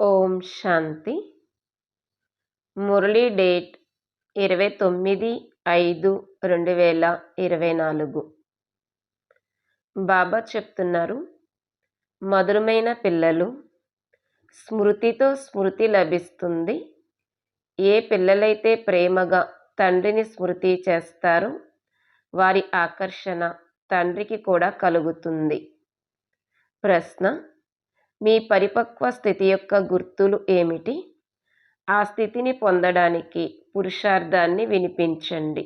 ఓం శాంతి. Murali date ఇరవై తొమ్మిది ఐదు రెండు వేల ఇరవై నాలుగు. బాబా చెప్తున్నారు మధురమైన పిల్లలు స్మృతితో స్మృతి లభిస్తుంది. ఏ పిల్లలైతే ప్రేమగా తండ్రిని స్మృతి చేస్తారో వారి ఆకర్షణ తండ్రికి కూడా కలుగుతుంది. ప్రశ్న మీ పరిపక్వ స్థితి యొక్క గుర్తులు ఏమిటి? ఆ స్థితిని పొందడానికి పురుషార్థాన్ని వినిపించండి.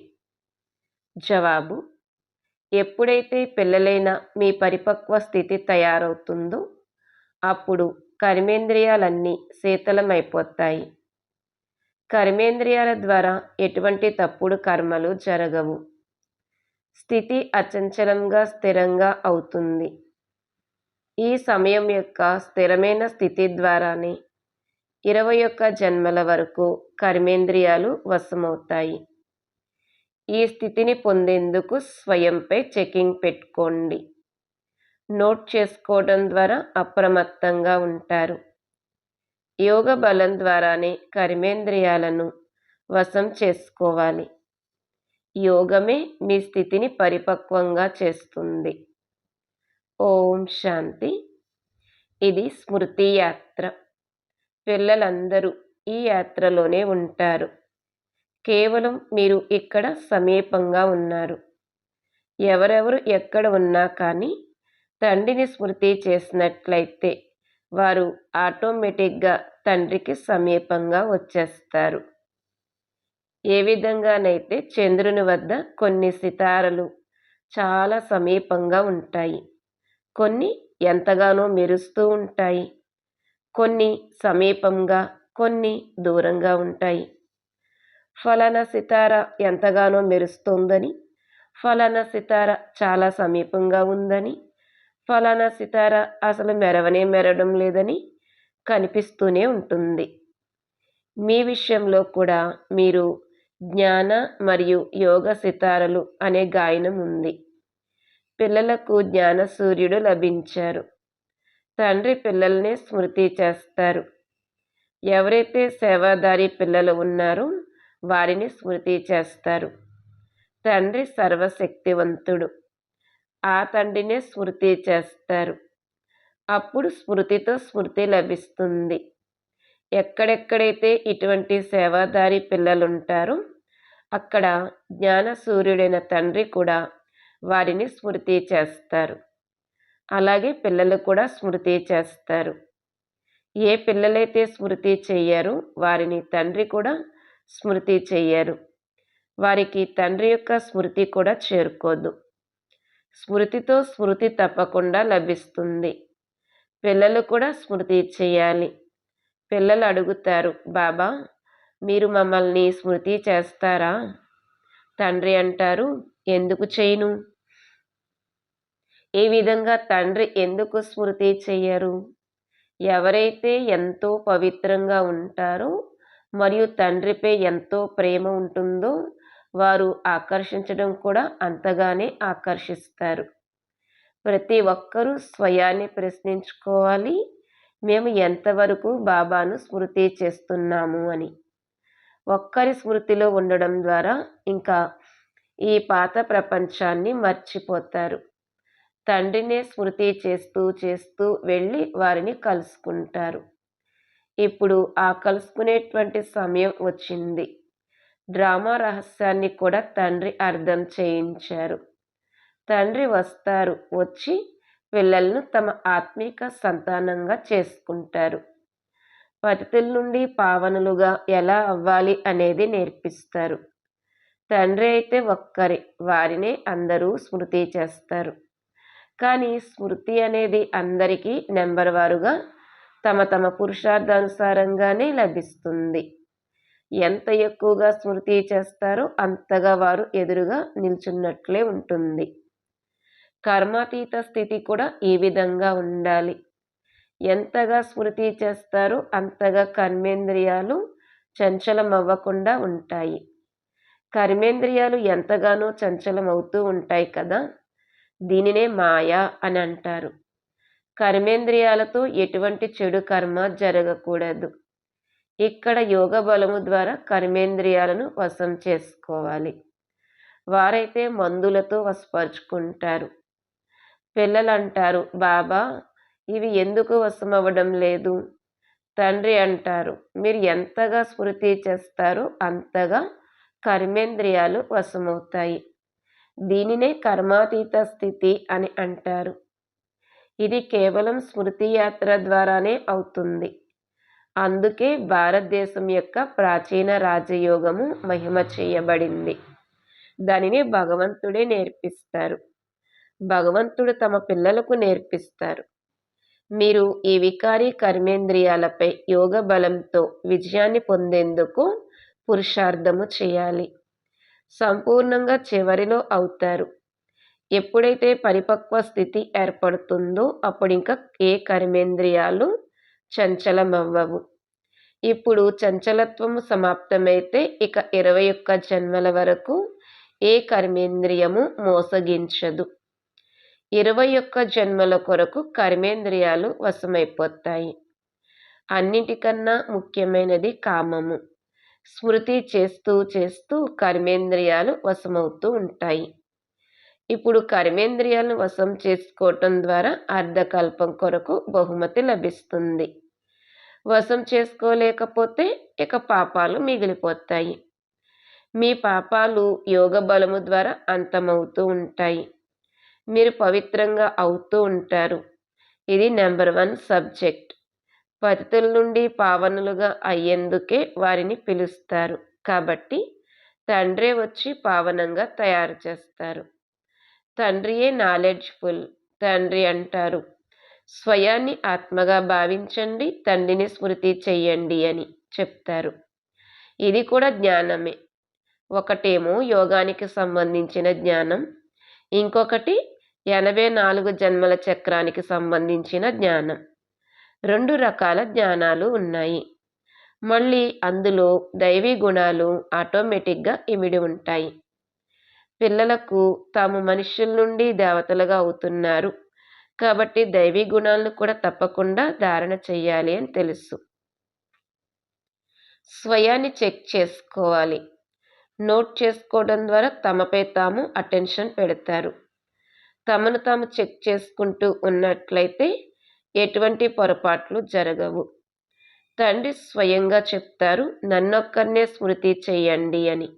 జవాబు ఎప్పుడైతే పిల్లలైన మీ పరిపక్వ స్థితి తయారవుతుందో అప్పుడు కర్మేంద్రియాలన్నీ శీతలమైపోతాయి. కర్మేంద్రియాల ద్వారా ఎటువంటి తప్పుడు కర్మలు జరగవు. స్థితి అచంచలంగా స్థిరంగా అవుతుంది. ఈ సమయం యొక్క స్థిరమైన స్థితి ద్వారానే ఇరవై ఒక్క జన్మల వరకు కర్మేంద్రియాలు వశమవుతాయి. ఈ స్థితిని పొందేందుకు స్వయంపై చెకింగ్ పెట్టుకోండి. నోట్ చేసుకోవడం ద్వారా అప్రమత్తంగా ఉంటారు. యోగ బలం ద్వారానే కర్మేంద్రియాలను వశం చేసుకోవాలి. యోగమే మీ స్థితిని పరిపక్వంగా చేస్తుంది. ఓం శాంతి. ఇది స్మృతి యాత్ర. పిల్లలందరూ ఈ యాత్రలోనే ఉంటారు. కేవలం మీరు ఇక్కడ సమీపంగా ఉన్నారు. ఎవరెవరు ఎక్కడ ఉన్నా కానీ తండ్రిని స్మృతి చేసినట్లయితే వారు ఆటోమేటిక్గా తండ్రికి సమీపంగా వచ్చేస్తారు. ఏ విధంగానైతే చంద్రుని వద్ద కొన్ని సితారలు చాలా సమీపంగా ఉంటాయి. కొన్ని ఎంతగానో మెరుస్తూ ఉంటాయి. కొన్ని సమీపంగా కొన్ని దూరంగా ఉంటాయి. ఫలానా సితార ఎంతగానో మెరుస్తోందని ఫలానా సితార చాలా సమీపంగా ఉందని ఫలానా సితార అసలు మెరవనే మెరవడం లేదని కనిపిస్తూనే ఉంటుంది. మీ విషయంలో కూడా మీరు జ్ఞాన మరియు యోగ సితారలు అనే గాయనం ఉంది. పిల్లలకు జ్ఞాన సూర్యుడు లభించారు. తండ్రి పిల్లల్ని స్మృతి చేస్తారు. ఎవరైతే సేవాదారి పిల్లలు ఉన్నారో వారిని స్మృతి చేస్తారు. తండ్రి సర్వశక్తివంతుడు. ఆ తండ్రినే స్మృతి చేస్తారు. అప్పుడు స్మృతితో స్మృతి లభిస్తుంది. ఎక్కడెక్కడైతే ఇటువంటి సేవాదారి పిల్లలు ఉంటారో అక్కడ జ్ఞాన సూర్యుడైన తండ్రి కూడా వారిని స్మృతి చేస్తారు. అలాగే పిల్లలు కూడా స్మృతి చేస్తారు. ఏ పిల్లలైతే స్మృతి చెయ్యారో వారిని తండ్రి కూడా స్మృతి చెయ్యారు. వారికి తండ్రి యొక్క స్మృతి కూడా చేరుకోదు. స్మృతితో స్మృతి తప్పకుండా లభిస్తుంది. పిల్లలు కూడా స్మృతి చేయాలి పిల్లలు అడుగుతారు బాబా మీరు మమ్మల్ని స్మృతి చేస్తారా? తండ్రి అంటారు ఎందుకు చేయను? ఈ విధంగా తండ్రి ఎందుకు స్మృతి చెయ్యరు? ఎవరైతే ఎంతో పవిత్రంగా ఉంటారో మరియు తండ్రిపై ఎంతో ప్రేమ ఉంటుందో వారు ఆకర్షించడం కూడా అంతగానే ఆకర్షిస్తారు. ప్రతి ఒక్కరూ స్వయాన్ని ప్రశ్నించుకోవాలి మేము ఎంతవరకు బాబాను స్మృతి చేస్తున్నాము అని. ఒక్కరి స్మృతిలో ఉండడం ద్వారా ఇంకా ఈ పాత ప్రపంచాన్ని మర్చిపోతారు. తండ్రినే స్మృతి చేస్తూ చేస్తూ వెళ్ళి వారిని కలుసుకుంటారు. ఇప్పుడు ఆ కలుసుకునేటువంటి సమయం వచ్చింది. డ్రామా రహస్యాన్ని కూడా తండ్రి అర్థం చేయించారు. తండ్రి వస్తారు వచ్చి పిల్లలను తమ ఆత్మీక సంతానంగా చేసుకుంటారు. పతితుల నుండి పావనులుగా ఎలా అవ్వాలి అనేది నేర్పిస్తారు. తండ్రి అయితే ఒక్కరే వారినే అందరూ స్మృతి చేస్తారు. కానీ స్మృతి అనేది అందరికీ నెంబర్ వారుగా తమ తమ పురుషార్థానుసారంగానే లభిస్తుంది. ఎంత ఎక్కువగా స్మృతి చేస్తారో అంతగా వారు ఎదురుగా నిల్చున్నట్లే ఉంటుంది. కర్మాతీత స్థితి కూడా ఈ విధంగా ఉండాలి. ఎంతగా స్మృతి చేస్తారో అంతగా కర్మేంద్రియాలు చంచలమవ్వకుండా ఉంటాయి. కర్మేంద్రియాలు ఎంతగానో చంచలమవుతూ ఉంటాయి కదా దీనినే మాయ అని అంటారు కర్మేంద్రియాలతో ఎటువంటి చెడు కర్మ జరగకూడదు. ఇక్కడ యోగ బలము ద్వారా కర్మేంద్రియాలను వశం చేసుకోవాలి. వారైతే మందులతో వశపరుచుకుంటారు. పిల్లలు అంటారు బాబా ఇవి ఎందుకు వశమవ్వడం లేదు? తండ్రి అంటారు మీరు ఎంతగా స్మృతి చేస్తారో అంతగా కర్మేంద్రియాలు వశమవుతాయి. దీనినే కర్మాతీత స్థితి అని అంటారు. ఇది కేవలం స్మృతి యాత్ర ద్వారానే అవుతుంది. అందుకే భారతదేశం యొక్క ప్రాచీన రాజయోగము మహిమ చేయబడింది. దానిని భగవంతుడే నేర్పిస్తారు. భగవంతుడు తమ పిల్లలకు నేర్పిస్తారు. మీరు ఈ వికారి కర్మేంద్రియాలపై యోగ బలంతో విజయాన్ని పొందేందుకు పురుషార్థము చేయాలి. సంపూర్ణంగా చివరిలో అవుతారు. ఎప్పుడైతే పరిపక్వ స్థితి ఏర్పడుతుందో అప్పుడు ఇంకా ఏ కర్మేంద్రియాలు చంచలమవ్వవు. ఇప్పుడు చంచలత్వము సమాప్తమైతే ఇక ఇరవై ఒక్క జన్మల వరకు ఏ కర్మేంద్రియము మోసగించదు. ఇరవై ఒక్క జన్మల కొరకు కర్మేంద్రియాలు వశమైపోతాయి. అన్నిటికన్నా ముఖ్యమైనది కామము. స్మృతి చేస్తూ చేస్తూ కర్మేంద్రియాలు వశమవుతూ ఉంటాయి. ఇప్పుడు కర్మేంద్రియాలను వశం చేసుకోవటం ద్వారా అర్ధకల్పం కొరకు బహుమతి లభిస్తుంది. వశం చేసుకోలేకపోతే ఇక పాపాలు మిగిలిపోతాయి. మీ పాపాలు యోగ బలము ద్వారా అంతమవుతూ ఉంటాయి. మీరు పవిత్రంగా అవుతూ ఉంటారు. ఇది నెంబర్ వన్ సబ్జెక్ట్. పతితుల నుండి పావనులుగా అయ్యేందుకే వారిని పిలుస్తారు. కాబట్టి తండ్రే వచ్చి పావనంగా తయారు చేస్తారు. తండ్రియే నాలెడ్జ్ఫుల్ తండ్రి అంటారు. స్వయాన్ని ఆత్మగా భావించండి తండ్రిని స్మృతి చెయ్యండి అని చెప్తారు. ఇది కూడా జ్ఞానమే. ఒకటేమో యోగానికి సంబంధించిన జ్ఞానం. ఇంకొకటి ఎనభై నాలుగు జన్మల చక్రానికి సంబంధించిన జ్ఞానం. రెండు రకాల జ్ఞానాలు ఉన్నాయి. మళ్ళీ అందులో దైవీ గుణాలు ఆటోమేటిక్గా ఇమిడి ఉంటాయి. పిల్లలకు తాము మనుషుల నుండి దేవతలుగా అవుతున్నారు. కాబట్టి దైవీ గుణాలను కూడా తప్పకుండా ధారణ చెయ్యాలి అని తెలుసు. స్వయాన్ని చెక్ చేసుకోవాలి. నోట్ చేసుకోవడం ద్వారా తమపై తాము అటెన్షన్ పెడతారు. తమను తాము చెక్ చేసుకుంటూ ఉన్నట్లయితే ఎటువంటి పొరపాట్లు జరగవు. తండ్రి స్వయంగా చెప్తారు నన్నొక్కరినే స్మృతి చెయ్యండి అని.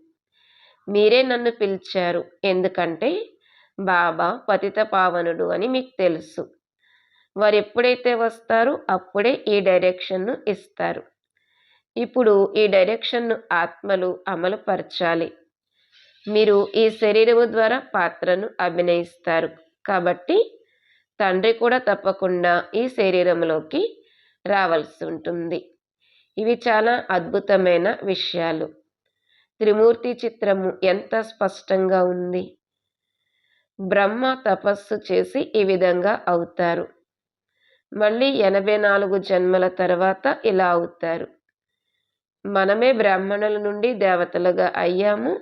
మీరే నన్ను పిలిచారు ఎందుకంటే బాబా పతిత పావనుడు అని మీకు తెలుసు. వారు ఎప్పుడైతే వస్తారో అప్పుడే ఈ డైరెక్షన్ను ఇస్తారు. ఇప్పుడు ఈ డైరెక్షన్ను ఆత్మలు అమలు పరచాలి మీరు ఈ శరీరము ద్వారా పాత్రను అభినయిస్తారు. కాబట్టి తండ్రి కూడా తప్పకుండా ఈ శరీరంలోకి రావాల్సి ఉంటుంది ఇవి చాలా అద్భుతమైన విషయాలు. త్రిమూర్తి చిత్రము ఎంత స్పష్టంగా ఉంది. బ్రహ్మ తపస్సు చేసి ఈ విధంగా అవుతారు. మళ్ళీ ఎనభై నాలుగు జన్మల తర్వాత ఇలా అవుతారు. మనమే బ్రాహ్మణుల నుండి దేవతలుగా అయ్యాము.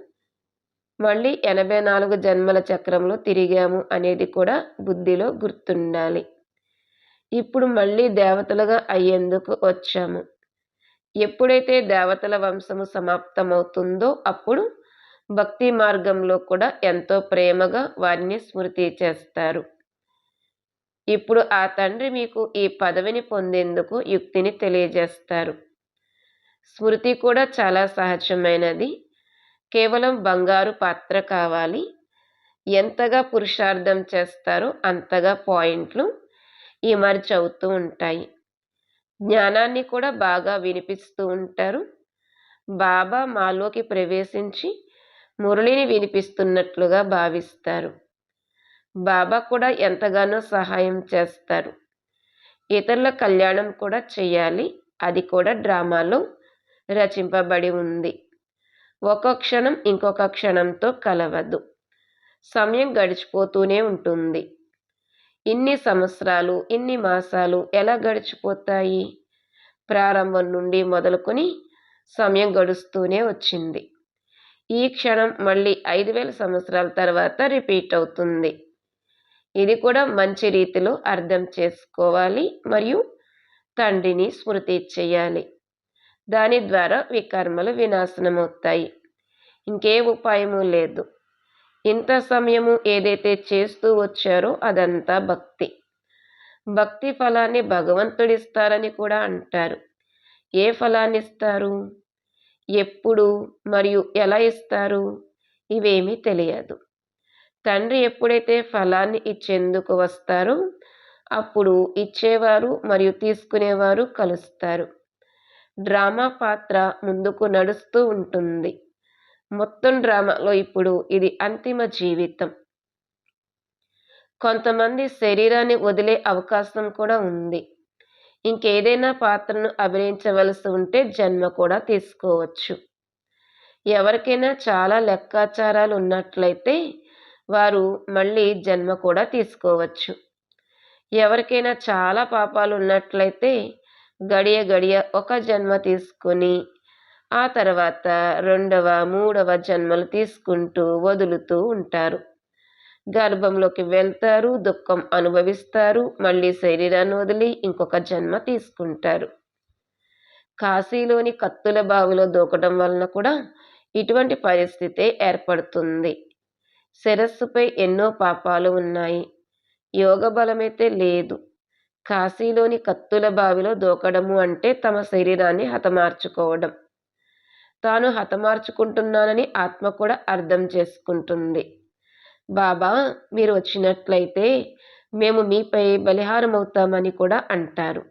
మళ్ళీ ఎనభై నాలుగు జన్మల చక్రంలో తిరిగాము అనేది కూడా బుద్ధిలో గుర్తుండాలి. ఇప్పుడు మళ్ళీ దేవతలుగా అయ్యేందుకు వచ్చాము. ఎప్పుడైతే దేవతల వంశము సమాప్తమవుతుందో అప్పుడు భక్తి మార్గంలో కూడా ఎంతో ప్రేమగా వారిని స్మృతి చేస్తారు. ఇప్పుడు ఆ తండ్రి మీకు ఈ పదవిని పొందేందుకు యుక్తిని తెలియజేస్తారు. స్మృతి కూడా చాలా సహజమైనది. కేవలం బంగారు పాత్ర కావాలి. ఎంతగా పురుషార్థం చేస్తారో అంతగా పాయింట్లు ఇమర్జ్ అవుతూ ఉంటాయి. జ్ఞానాన్ని కూడా బాగా వినిపిస్తూ ఉంటారు. బాబా మాలోకి ప్రవేశించి మురళిని వినిపిస్తున్నట్లుగా భావిస్తారు. బాబా కూడా ఎంతగానో సహాయం చేస్తారు. ఇతరుల కళ్యాణం కూడా చేయాలి. అది కూడా డ్రామాలో రచింపబడి ఉంది. ఒక క్షణం ఇంకొక క్షణంతో కలవదు. సమయం గడిచిపోతూనే ఉంటుంది. ఇన్ని సంవత్సరాలు ఇన్ని మాసాలు ఎలా గడిచిపోతాయి? ప్రారంభం నుండి మొదలుకొని సమయం గడుస్తూనే వచ్చింది. ఈ క్షణం మళ్ళీ ఐదు వేల సంవత్సరాల తర్వాత రిపీట్ అవుతుంది. ఇది కూడా మంచి రీతిలో అర్థం చేసుకోవాలి మరియు తండ్రిని స్మృతి చేయాలి. దాని ద్వారా వికర్మలు వినాశనమవుతాయి. ఇంకే ఉపాయము లేదు. ఇంత సమయము ఏదైతే చేస్తూ వచ్చారో అదంతా భక్తి. భక్తి ఫలాన్ని భగవంతుడిస్తారని కూడా అంటారు. ఏ ఫలాన్ని ఇస్తారు? ఎప్పుడు మరియు ఎలా ఇస్తారు? ఇవేమీ తెలియదు. తండ్రి ఎప్పుడైతే ఫలాన్ని ఇచ్చేందుకు వస్తారో అప్పుడు ఇచ్చేవారు మరియు తీసుకునేవారు కలుస్తారు. డ్రామా పాత్ర ముందుకు నడుస్తూ ఉంటుంది. మొత్తం డ్రామాలో ఇప్పుడు ఇది అంతిమ జీవితం. కొంతమంది శరీరాన్ని వదిలే అవకాశం కూడా ఉంది. ఇంకేదైనా పాత్రను అభినయించవలసి ఉంటే జన్మ కూడా తీసుకోవచ్చు. ఎవరికైనా చాలా లెక్కాచారాలు ఉన్నట్లయితే వారు మళ్ళీ జన్మ కూడా తీసుకోవచ్చు. ఎవరికైనా చాలా పాపాలు ఉన్నట్లయితే గడియ గడియ ఒక జన్మ తీసుకొని ఆ తర్వాత రెండవ మూడవ జన్మలు తీసుకుంటూ వదులుతూ ఉంటారు. గర్భంలోకి వెళ్తారు దుఃఖం అనుభవిస్తారు మళ్ళీ శరీరాన్ని వదిలి ఇంకొక జన్మ తీసుకుంటారు. కాశీలోని కత్తుల బావిలో దూకడం వలన కూడా ఇటువంటి పరిస్థితే ఏర్పడుతుంది. శిరస్సుపై ఎన్నో పాపాలు ఉన్నాయి. యోగ బలమైతే లేదు. కాశీలోని కత్తుల బావిలో దూకడము అంటే తమ శరీరాన్ని హతమార్చుకోవడం. తాను హతమార్చుకుంటున్నానని ఆత్మ కూడా అర్థం చేసుకుంటుంది. బాబా మీరు వచ్చినట్లయితే మేము మీపై బలిహారం అవుతామని కూడా అంటారు.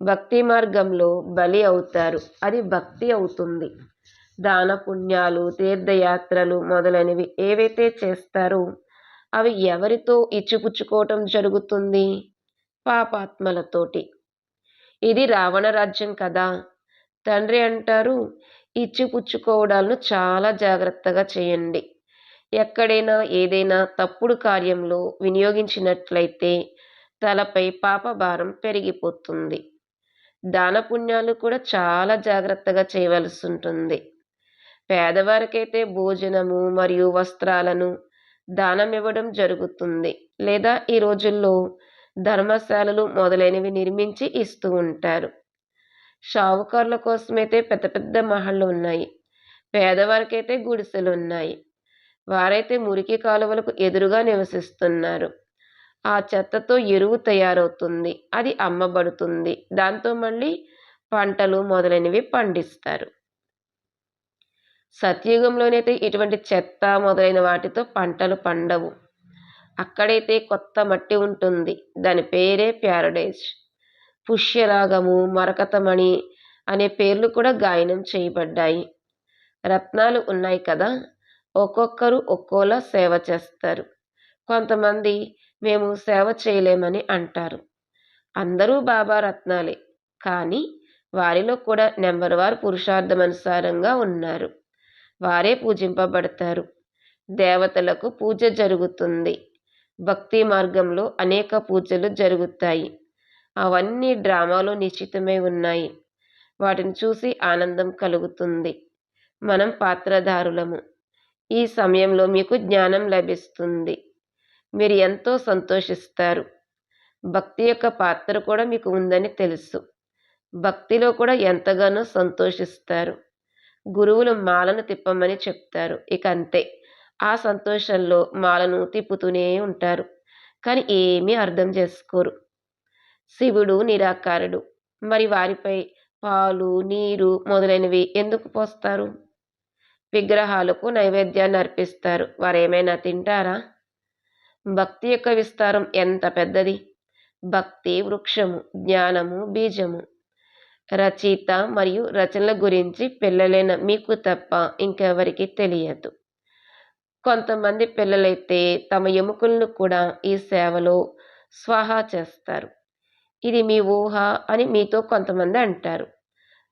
భక్తి మార్గంలో బలి అవుతారు. అది భక్తి అవుతుంది. దాన పుణ్యాలు తీర్థయాత్రలు మొదలైనవి ఏవైతే చేస్తారో అవి ఎవరితో ఇచ్చిపుచ్చుకోవటం జరుగుతుంది? పాపాత్మలతోటి. ఇది రావణ రాజ్యం కదా. తండ్రి అంటారు ఇచ్చిపుచ్చుకోవడాలను చాలా జాగ్రత్తగా చేయండి. ఎక్కడైనా ఏదైనా తప్పుడు కార్యంలో వినియోగించినట్లయితే తలపై పాపభారం పెరిగిపోతుంది. దాన పుణ్యాలు కూడా చాలా జాగ్రత్తగా చేయవలసి ఉంటుంది. పేదవారికైతే భోజనము మరియు వస్త్రాలను దానం ఇవ్వడం జరుగుతుంది. లేదా ఈ రోజుల్లో ధర్మశాలలు మొదలైనవి నిర్మించి ఇస్తూ ఉంటారు. షావుకారుల కోసమైతే పెద్ద పెద్ద మహళ్ళు ఉన్నాయి. పేదవారికైతే గుడిసెలు ఉన్నాయి. వారైతే మురికి కాలువలకు ఎదురుగా నివసిస్తున్నారు. ఆ చెత్తతో ఎరువు తయారవుతుంది. అది అమ్మబడుతుంది. దాంతో మళ్ళీ పంటలు మొదలైనవి పండిస్తారు. సత్యుగంలోనైతే ఇటువంటి చెత్త మొదలైన వాటితో పంటలు పండవు. అక్కడైతే కొత్త మట్టి ఉంటుంది. దాని పేరే ప్యారడైజ్. పుష్యరాగము మరకతమణి అనే పేర్లు కూడా గాయనం చేయబడ్డాయి. రత్నాలు ఉన్నాయి కదా? ఒక్కొక్కరు ఒక్కోలా సేవ చేస్తారు. కొంతమంది మేము సేవ చేయలేమని అంటారు. అందరూ బాబా రత్నాలే. కానీ వారిలో కూడా నెంబర్ వారు పురుషార్థమనుసారంగా ఉన్నారు. వారే పూజింపబడతారు. దేవతలకు పూజ జరుగుతుంది. భక్తి మార్గంలో అనేక పూజలు జరుగుతాయి. అవన్నీ డ్రామాలో నిశ్చితమై ఉన్నాయి. వాటిని చూసి ఆనందం కలుగుతుంది. మనం పాత్రధారులము. ఈ సమయంలో మీకు జ్ఞానం లభిస్తుంది. మీరు ఎంతో సంతోషిస్తారు. భక్తి యొక్క పాత్ర కూడా మీకు ఉందని తెలుసు. భక్తిలో కూడా ఎంతగానో సంతోషిస్తారు. గురువులు మాలను తిప్పమని చెప్తారు. ఇక అంతే. ఆ సంతోషంలో మాలను తిప్పుతూనే ఉంటారు. కానీ ఏమీ అర్థం చేసుకోరు. శివుడు నిరాకారుడు. మరి వారిపై పాలు నీరు మొదలైనవి ఎందుకు పోస్తారు? విగ్రహాలకు నైవేద్యాన్ని అర్పిస్తారు. వారు ఏమైనా తింటారా? భక్తి యొక్క విస్తారం ఎంత పెద్దది? భక్తి వృక్షము జ్ఞానము బీజము. రచయిత మరియు రచనల గురించి పిల్లలైన మీకు తప్ప ఇంకెవరికి తెలియదు. కొంతమంది పిల్లలైతే తమ ఎముకలను కూడా ఈ సేవలో స్వాహా చేస్తారు. ఇది మీ ఊహ అని మీతో కొంతమంది అంటారు.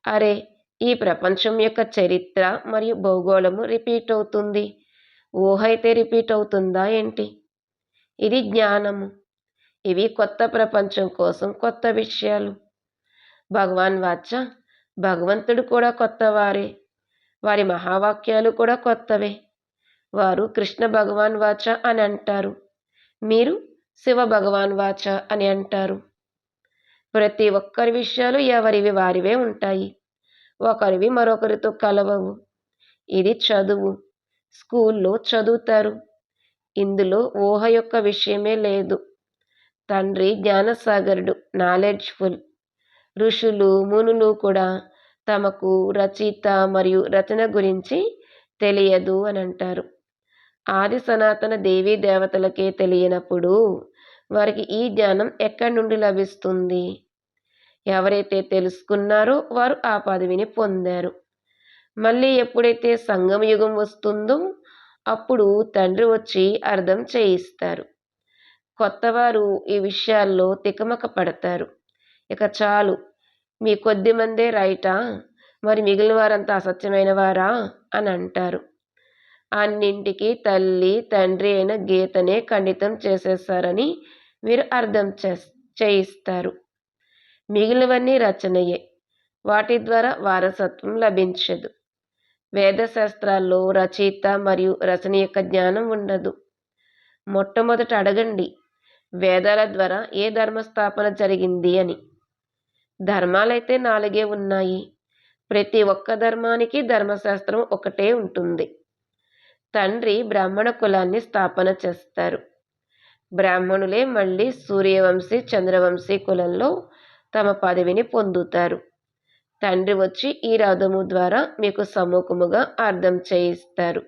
అరే ఈ ప్రపంచం యొక్క చరిత్ర మరియు భౌగోళము రిపీట్ అవుతుంది. ఊహ అయితే రిపీట్ అవుతుందా ఏంటి? ఇది జ్ఞానము. ఇవి కొత్త ప్రపంచం కోసం కొత్త విషయాలు. భగవాన్ వాచ భగవంతుడు కూడా కొత్తవారే. వారి మహావాక్యాలు కూడా కొత్తవే. వారు కృష్ణ భగవాన్ వాచ అని అంటారు. మీరు శివ భగవాన్ వాచ అని అంటారు. ప్రతి ఒక్కరి విషయాలు ఎవరివి వారివే ఉంటాయి. ఒకరివి మరొకరితో కలవవు. ఇది చదువు. స్కూల్లో చదువుతారు. ఇందులో ఊహ యొక్క విషయమే లేదు. తండ్రి జ్ఞానసాగరుడు నాలెడ్జ్ఫుల్. ఋషులు మునులు కూడా తమకు రచయిత మరియు రచన గురించి తెలియదు అని అంటారు. ఆది సనాతన దేవీ దేవతలకే తెలియనప్పుడు వారికి ఈ జ్ఞానం ఎక్కడి నుండి లభిస్తుంది? ఎవరైతే తెలుసుకున్నారో వారు ఆ పదవిని పొందారు. మళ్ళీ ఎప్పుడైతే సంగమ యుగం వస్తుందో అప్పుడు తండ్రి వచ్చి అర్థం చేయిస్తారు. కొత్తవారు ఈ విషయాల్లో తికమక పడతారు. ఇక చాలు మీ కొద్ది మందే రైటా? మరి మిగిలిన వారంతా అసత్యమైన వారా? అని అంటారు. అన్నింటికి తల్లి తండ్రి అయిన గీతనే ఖండితం చేసేస్తారని మీరు అర్థం చేయిస్తారు. మిగిలినవన్నీ రచనయే. వాటి ద్వారా వారసత్వం లభించదు. వేదశాస్త్రాల్లో రచయిత మరియు రచన యొక్క జ్ఞానం ఉండదు. మొట్టమొదట అడగండి వేదాల ద్వారా ఏ ధర్మస్థాపన జరిగింది అని. ధర్మాలైతే నాలుగే ఉన్నాయి. ప్రతి ఒక్క ధర్మానికి ధర్మశాస్త్రం ఒకటే ఉంటుంది. తండ్రి బ్రాహ్మణ కులాన్ని స్థాపన చేస్తారు. బ్రాహ్మణులే మళ్ళీ సూర్యవంశీ చంద్రవంశీ కులంలో తమ పదవిని పొందుతారు. తండ్రి వచ్చి ఈ రథము ద్వారా మీకు సముఖముగా అర్థం చేయిస్తారు.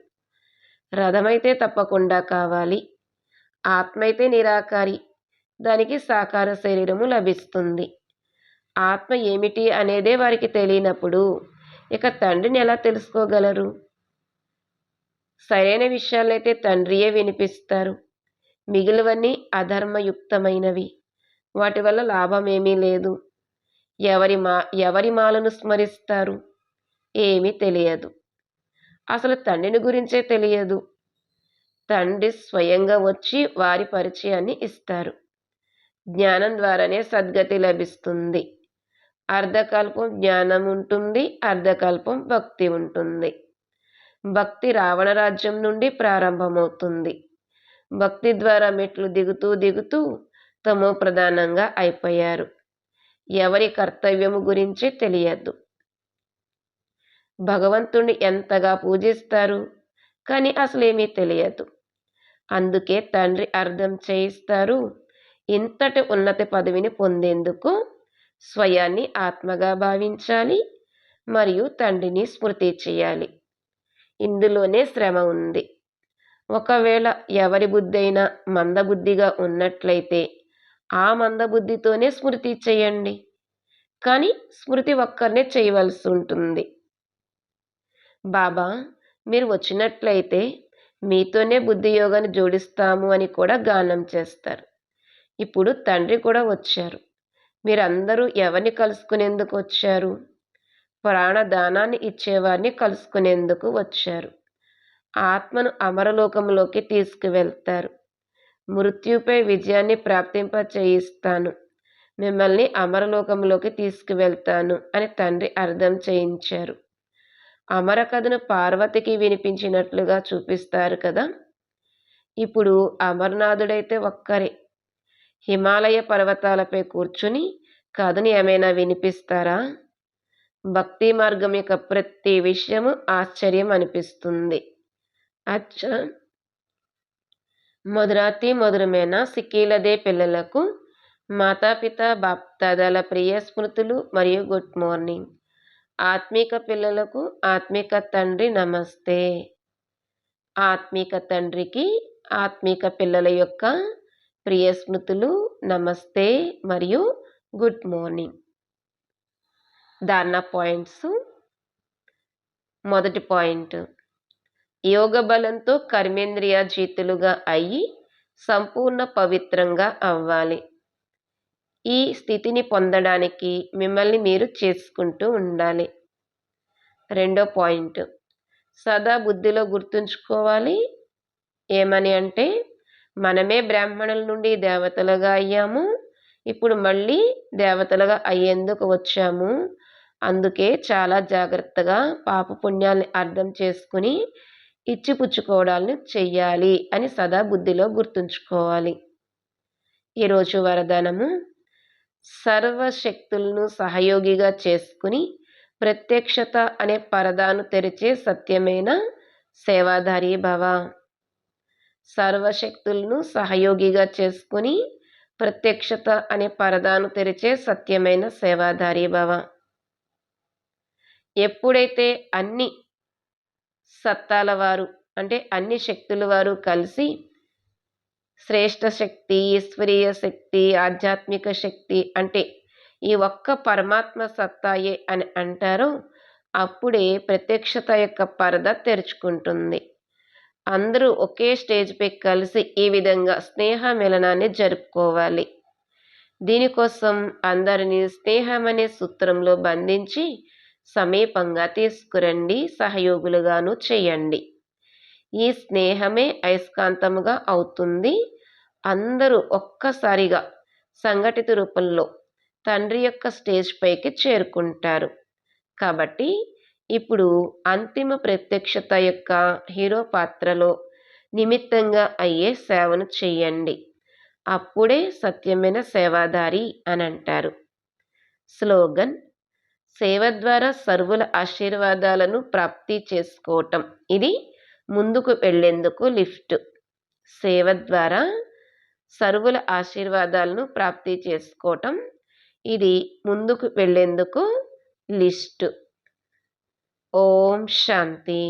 రథమైతే తప్పకుండా కావాలి. ఆత్మ అయితే నిరాకారి. దానికి సాకార శరీరము లభిస్తుంది. ఆత్మ ఏమిటి అనేదే వారికి తెలియనప్పుడు ఇక తండ్రిని ఎలా తెలుసుకోగలరు? సరైన విషయాలైతే తండ్రియే వినిపిస్తారు. మిగిలివన్నీ అధర్మయుక్తమైనవి. వాటి వల్ల లాభమేమీ లేదు. ఎవరి మా ఎవరి మాలను స్మరిస్తారు? ఏమీ తెలియదు. అసలు తండ్రిని గురించే తెలియదు. తండ్రి స్వయంగా వచ్చి వారి పరిచయాన్ని ఇస్తారు. జ్ఞానం ద్వారానే సద్గతి లభిస్తుంది. అర్ధకల్పం జ్ఞానం ఉంటుంది అర్ధకల్పం భక్తి ఉంటుంది. భక్తి రావణ రాజ్యం నుండి ప్రారంభమవుతుంది. భక్తి ద్వారా మెట్లు దిగుతూ దిగుతూ తమో ప్రధానంగా అయిపోయారు. ఎవరి కర్తవ్యము గురించి తెలియదు భగవంతుణ్ణి ఎంతగా పూజిస్తారు కానీ అసలేమీ తెలియదు. అందుకే తండ్రి అర్థం చేయిస్తారు ఇంతటి ఉన్నత పదవిని పొందేందుకు స్వయాన్ని ఆత్మగా భావించాలి మరియు తండ్రిని స్మృతి చేయాలి. ఇందులోనే శ్రమ ఉంది. ఒకవేళ ఎవరి బుద్ధైనా మందబుద్ధిగా ఉన్నట్లయితే ఆ మందబుద్ధితోనే స్మృతి చేయండి. కానీ స్మృతి ఒక్కరినే చేయవలసి ఉంటుంది. బాబా మీరు వచ్చినట్లయితే మీతోనే బుద్ధి యోగాన్ని జోడిస్తాము అని కూడా గానం చేస్తారు. ఇప్పుడు తండ్రి కూడా వచ్చారు. మీరందరూ ఎవరిని కలుసుకునేందుకు వచ్చారు? ప్రాణదానాన్ని ఇచ్చేవారిని కలుసుకునేందుకు వచ్చారు. ఆత్మను అమరలోకంలోకి తీసుకువెళ్తారు. మృత్యుపై విజయాన్ని ప్రాప్తింప చేయిస్తాను మిమ్మల్ని అమరలోకంలోకి తీసుకువెళ్తాను అని తండ్రి అర్థం చేయించారు. అమర కథను పార్వతికి వినిపించినట్లుగా చూపిస్తారు కదా? ఇప్పుడు అమర్నాథుడైతే ఒక్కరే. హిమాలయ పర్వతాలపై కూర్చుని కథను ఏమైనా వినిపిస్తారా? భక్తి మార్గం యొక్క ప్రతి విషయము ఆశ్చర్యం అనిపిస్తుంది. అచ్చ! మధురాతి మధురమైన సిక్కీలదే పిల్లలకు మాతాపిత బాప్తాదాల ప్రియ స్మృతులు మరియు గుడ్ మార్నింగ్. ఆత్మిక పిల్లలకు ఆత్మిక తండ్రి నమస్తే. ఆత్మిక తండ్రికి ఆత్మిక పిల్లల యొక్క ప్రియ స్మృతులు నమస్తే మరియు గుడ్ మార్నింగ్. ధారణ పాయింట్స్. మొదటి పాయింట్. యోగ బలంతో కర్మేంద్రియ జీతులుగా అయ్యి సంపూర్ణ పవిత్రంగా అవ్వాలి. ఈ స్థితిని పొందడానికి మిమ్మల్ని మీరు చేసుకుంటూ ఉండాలి. రెండో పాయింట్. సదా బుద్ధిలో గుర్తుంచుకోవాలి. ఏమని అంటే మనమే బ్రాహ్మణుల నుండి దేవతలుగా అయ్యాము. ఇప్పుడు మళ్ళీ దేవతలుగా అయ్యేందుకు వచ్చాము. అందుకే చాలా జాగ్రత్తగా పాప పుణ్యాల్ని అర్థం చేసుకుని ఇచ్చిపుచ్చుకోవడాలను చెయ్యాలి అని సదా బుద్ధిలో గుర్తుంచుకోవాలి. ఈరోజు వరదానము సర్వశక్తులను సహయోగిగా చేసుకుని ప్రత్యక్షత అనే పరదాను తెరిచే సత్యమైన సేవాధారి భవ. సర్వశక్తులను సహయోగిగా చేసుకుని ప్రత్యక్షత అనే పరదాను తెరిచే సత్యమైన సేవాధారి భవ. ఎప్పుడైతే అన్ని సత్తాల వారు అంటే అన్ని శక్తుల వారు కలిసి శ్రేష్ఠ శక్తి ఈశ్వరీయ శక్తి ఆధ్యాత్మిక శక్తి అంటే ఈ ఒక్క పరమాత్మ సత్తాయే అని అంటారో అప్పుడే ప్రత్యక్షత యొక్క పరద తెరుచుకుంటుంది. అందరూ ఒకే స్టేజ్పై కలిసి ఈ విధంగా స్నేహ మిలనాన్ని జరుపుకోవాలి. దీనికోసం అందరినీ స్నేహం అనే సూత్రంలో బంధించి సమీపంగా తీసుకురండి సహయోగులుగాను చేయండి. ఈ స్నేహమే అయస్కాంతముగా అవుతుంది. అందరూ ఒక్కసారిగా సంఘటిత రూపంలో తండ్రి యొక్క స్టేజ్ పైకి చేరుకుంటారు. కాబట్టి ఇప్పుడు అంతిమ ప్రత్యక్షత యొక్క హీరో పాత్రలో నిమిత్తంగా అయ్యే సేవను చేయండి. అప్పుడే సత్యమైన సేవాదారి అని అంటారు. స్లోగన్ సేవ ద్వారా సర్వుల ఆశీర్వాదాలను ప్రాప్తి చేసుకోవటం. ఇది ముందుకు వెళ్ళేందుకు లిఫ్ట్. సేవ ద్వారా సర్వుల ఆశీర్వాదాలను ప్రాప్తి చేసుకోవటం. ఇది ముందుకు వెళ్ళేందుకు లిస్ట్. ఓం శాంతి.